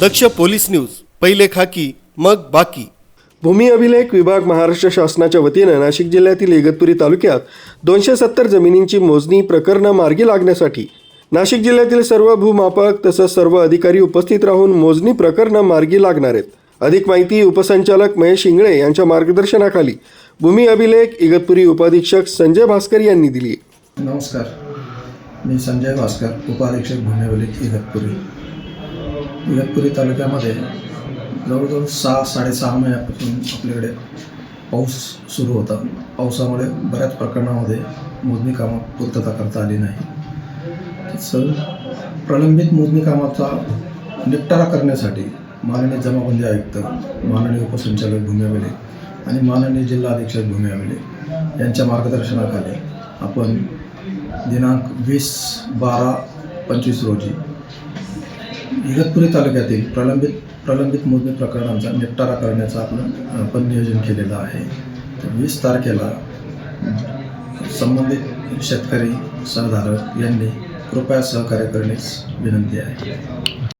दक्ष police news पहिले खाकी मग बाकी. भूमी अभिलेख विभाग महाराष्ट्र शासनाच्या वतीनं नाशिक जिल्ह्यातील इगतपुरी तालुक्यात दोनशे सत्तर जमिनींची मोजणी प्रकरणं मार्गी लागण्यासाठी नाशिक जिल्ह्यातील सर्व भूमापक तसंच सर्व अधिकारी उपस्थित राहून मोजणी प्रकरणं मार्गी लागणार आहेत. अधिक माहिती उपसंचालक महेश इंगळे यांच्या मार्गदर्शनाखाली भूमी अभिलेख इगतपुरी उपाधीक्षक संजय भास्कर यांनी दिली नमस्कार. मी संजय भास्कर उपाधीक्षक भूमिवली इगतपुरी. इगतपुरी तालुक्यामध्ये जवळजवळ सहा साडेसहा महिन्यापासून आपल्याकडे पाऊस सुरू होता. पावसामुळे बऱ्याच प्रकरणामध्ये मोजणी कामं पूर्तता करता आली नाही. तसं प्रलंबित मोजणी कामाचा निपटारा करण्यासाठी माननीय जमाबंदी आयुक्त माननीय उपसंचालक भूमिवले आणि माननीय जिल्हा अधीक्षक भूमिवले यांच्या मार्गदर्शनाखाली आपण दिनांक वीस बारा पंचवीस रोजी इगतपुरी तालुक्यातील प्रलंबित प्रलंबित मोजणी प्रकरणांचा निपटारा करण्याचं आपलं आपण नियोजन केलेलं आहे. तर वीस तारखेला संबंधित शेतकरी सहधारक यांनी कृपया सहकार्य करण्यास विनंती आहे.